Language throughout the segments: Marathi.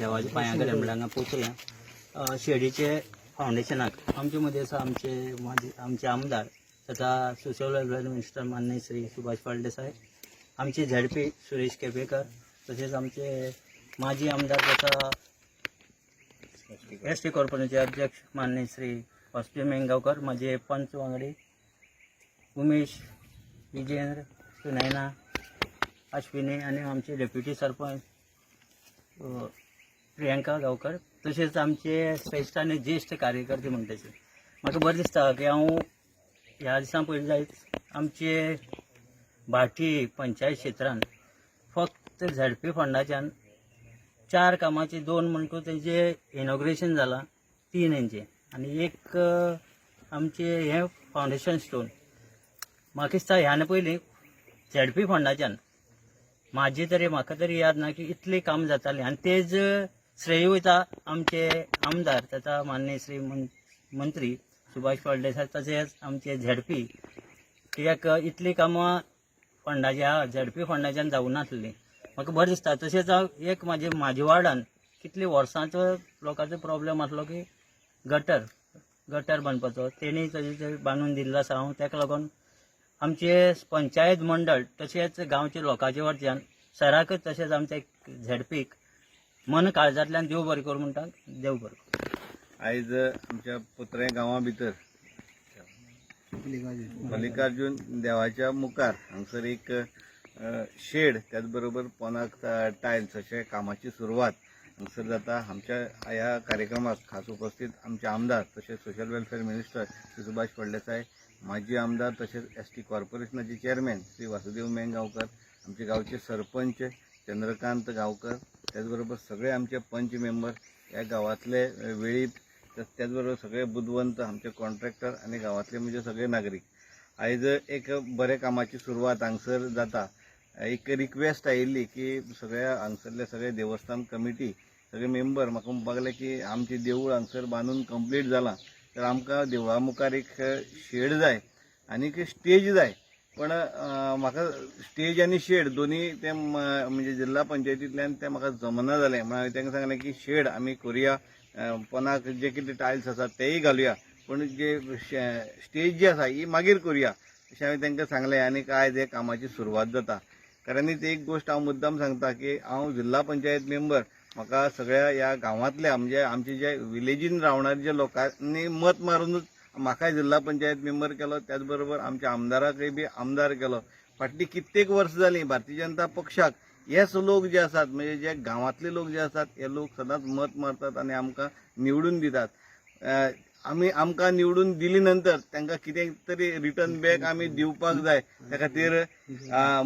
देवाच्या पांया कडेन म्हणल्यार पोचल्या शेडीचे फावंडेशनाक आमचे मदीं आसा आमचे आमचे आमदार तथा सोशल वेलफेअर मिनिस्टर मान्य श्री सुभाष फळदेसाय आमचे झेडपी सुरेश केपेकर तसेच आमचे माजी आमदार तथा एस टी कॉर्पोरेशनचे अध्यक्ष मान्य श्री वासुदेव मेंगावकर माझे पंच वांगडी उमेश विजेंद्र सुनैना अश्विनी आणि आमचे डेप्युटी सरपंच प्रियांका गांवकर तशेंच आमचे श्रेश्ठ आनी ज्येश्ठ कार्यकर्ते म्हणटाचे म्हाका बरें दिसता की हांव ह्या दिसां पयलीं जायत आमचे भाटी पंचायत क्षेत्रांत फक्त झडपी फंडाच्यान चार कामाचे दोन म्हणटू तेंचे इनॉग्रेशन जालां तीन हेंचे आनी एक आमचे हे फावंडेशन स्टोन म्हाका दिसता ह्यान पयलीं झेडपी फंडाच्यान म्हाजी तरी म्हाका तरी याद ना की इतलें काम जातालें. आनी तेज श्रेय आमचे आमदार तथा माननीय श्री मं- मंत्री सुभाष फळदेसाय तशेंच आमचे झेडपी. कित्याक इतली कामां फंडाच्या झेडपी फंडाच्यान जावूं नासली म्हाका बरें दिसता तशेंच हांव एक म्हाजे म्हाज्या वार्डान कितली वर्सांचो लोकांचो प्रॉब्लेम आसलो की गटर गटर बांदपाचो तेणी तशें बांदून दिल्लो आसा हांव ताका लागून आमचे पंचायत मंडळ तशेंच गांवच्या लोकांच्या वटच्यान सराकच तशेंच आमच्या झेडपीक मन काळजांतल्यान देव बरें कर म्हणटा देव बरें. करूं आयज आमच्या पुत्रे गांवा भितर. मल्लिकार्जून देवाच्या मुखार. हांगसर एक शेड त्याच बरोबर पोनाक टायल्स अशे कामाची सुरवात. हांगसर जाता आमच्या ह्या कार्यक्रमाक खास उपस्थित आमचे आमदार तसेच social welfare minister Shri Subhash Phaldesai माजी आमदार तसेच एस टी कॉर्पोरेशनाचे चेअरमॅन श्री वासुदेव मेंगावकर आमचे गावचे सरपंच चंद्रकांत गावकर त्याचबरोबर सगळे आमचे पंच मेंबर या गावातले वेळी त्याचबरोबर सगळे बुधवंत आमचे कॉन्ट्रॅक्टर आणि गावातले म्हणजे सगळे नागरीक. आयज एक बरे कामाची सुरवात हांगसर जाता एक रिक्वेस्ट आयिल्ली की सगळ्या हांगसरले सगळे देवस्थान कमिटी सगळे मेंबर म्हाका म्हणपाक लागले की आमची देवूळ हांगसर बांदून कंप्लीट जालां तर आमकां देवळा मुखार एक शेड जाय आनीक स्टेज जाय. पण म्हाका स्टेज आनी शेड दोन्ही ते म्हणजे जिल्हा पंचायतींतल्यान ते म्हाका जमना जालें म्हणून हांवें तांकां सांगलें की शेड आमी करुया. पोंदाक पोनाक जे कितें टायल्स आसात तेय घालुया. पूण जे शे- स्टेज जी आसा ही मागीर करुया. अशें हांवें तांकां सांगलें आनीक आयज हे कामाची सुरवात जाता. कारण ती एक गोश्ट हांव मुद्दाम सांगता की हांव जिल्हा पंचायत मेंबर म्हाका सगळ्या ह्या गांवांतल्या म्हणजे आमचे जे विलेजीन रावणारे जे लोकांनी मत मारूनच म्हाकाय जिल्हा पंचायत मेंबर केलो त्याच बरोबर आमच्या आमदाराकय बी आमदार केलो. फाटली कित्येक वर्स जालीं भारतीय जनता पक्षाक हेच लोक जे आसात म्हणजे जे गांवांतले लोक जे आसात हे लोक सदांच मत मारतात आनी आमकां निवडून दितात. आम्ही आमी आमकां निवडून दिली नंतर तांकां कितें तरी रिटर्न बॅक आमी दिवपाक जाय. त्या खातीर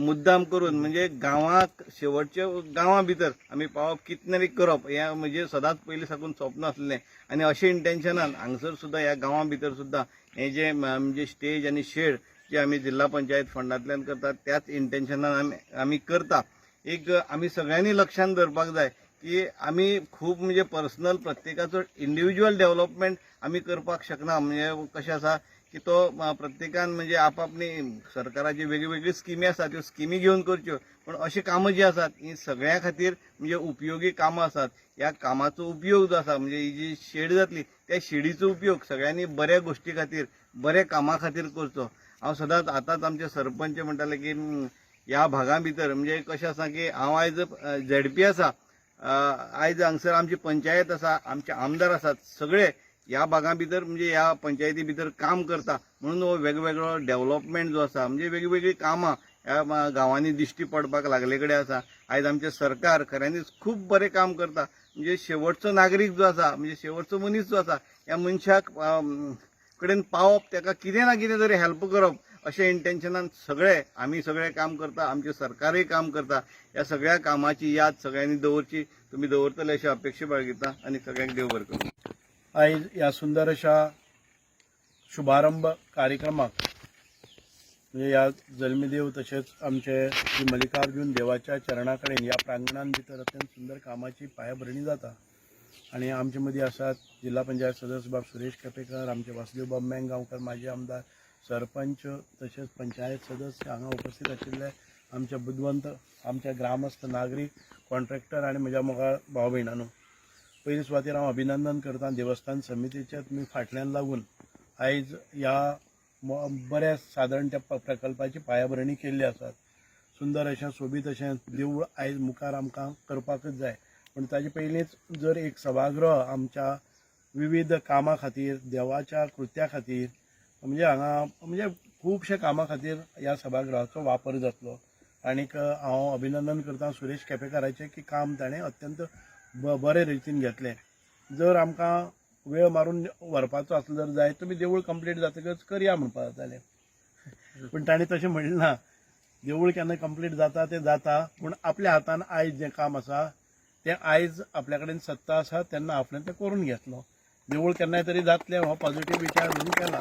मुद्दाम करून म्हणजे गांवांक शेवटच्या गांवां भितर आमी पावप कितें तरी करप हें म्हणजे सदांच पयलीं साकून स्वप्न आसलें आनी अशें इंटेन्शनान हांगसर सुद्दां ह्या गांवां भितर सुद्दां हें जे म्हणजे स्टेज आनी शेड जे आमी जिल्हा पंचायत फंडांतल्यान करतात त्याच इंटेन्शनान आमी आमी करता. एक आमी सगळ्यांनी लक्षांत धरपाक जाय की आमी खूब म्हणजे पर्सनल प्रत्येकाचो इंडिव्हिज्युअल डेव्हलपमेंट आमी करपाक शकना म्हणजे कशें आसा की तो प्रत्येकान म्हणजे आपापली सरकाराची वेगळी वेगळी स्किमी आसात त्यो स्किमी घेवन करच्यो. पण अशी कामां जी आसात ही सगळ्या खातीर म्हणजे उपयोगी कामां आसात ह्या कामाचो उपयोग जो आसा म्हणजे ही जी शेड जातली त्या शेडीचो उपयोग सगळ्यांनी बऱ्या गोश्टी खातीर बऱ्या कामा खातीर करचो. हांव सदांच आतांच आमचे सरपंच म्हणटाले की ह्या भागा भितर म्हणजे कशें आसा की हांव आयज झेडपी आसा आयज हांगसर आमची पंचायत आसा आमचे आमदार आसात सगळे ह्या भागा भितर म्हणजे ह्या पंचायती भितर काम करता. म्हणून हो वेगवेगळो डेव्हलपमेंट जो आसा म्हणजे वेगळी कामां ह्या गांवांनी दिश्टी पडपाक लागले कडेन आसा. आयज आमचे सरकार खऱ्यांनीच खूब बरें काम करता. म्हणजे शेवटचो नागरीक जो आसा म्हणजे शेवटचो मनीस जो आसा ह्या मनशाक कडेन पावप ताका कितें ना कितें तरी हेल्प करप अशें इंटेन्शनान सगळे आमी सगळे काम करता आमचे सरकारय काम करता. ह्या सगळ्या कामाची याद सगळ्यांनी दवरची तुमी दवरतले अशी अपेक्षा बाळगिता आनी सगळ्यांक देव बरें करूं. आयज ह्या सुंदर अशा शुभारंभ कार्यक्रमाक म्हणजे ह्या जल्मीदेव तशेंच आमचे श्री मल्लिकार्जून देवाच्या चरणा कडेन ह्या प्रांगणान भितर अत्यंत सुंदर कामाची पायाभरणी जाता. आणि आमचे मदीं आसात जिल्हा पंचायत सदस्य बाब सुरेश केपेकर आमचे वासुदेव बाब गांवकर माजी आमदार सरपंच तशेंच पंचायत सदस्य हांगा उपस्थित आशिल्ले आमचे बुद्धवंत आमच्या ग्रामस्थ नागरीक कॉन्ट्रॅक्टर आणि म्हज्या मोगाळ भाव भयणांनो पयले सुवातेर हांव अभिनंदन करता देवस्थान समितीचे तुमी फाटल्यान लागून आयज ह्या बऱ्या सादारण त्या प्रकल्पाची पायाभरणी केल्ली आसा सुंदर अशें सोबीत अशें देवूळ आयज मुखार आमकां करपाकच जाय. पूण ताचे पयलींच जर एक सभागृह आमच्या विविध कामां खातीर देवाच्या कृत्या खातीर म्हणजे हांगा म्हणजे खुबशे कामां खातीर ह्या सभागृहाचो वापर जातलो. आनीक हांव अभिनंदन करता सुरेश केपेकाराचें की काम ताणें अत्यंत बरे रितीन घेतलें. जर आमकां वेळ मारून व्हरपाचो आसलो जर जाय तुमी देवूळ कंप्लीट जातकच करया म्हणपाक जातालें. पूण ताणें तशें म्हणलें ना देवूळ केन्ना कंप्लीट जाता तें जाता पूण आपल्या हातान आयज जें काम आसा तें आयज आपल्या कडेन सत्ता आसा तेन्ना आपणें तें करून घेतलो. देवूळ केन्नाय तरी जातलें हो पॉझिटीव विचार म्हणून केला.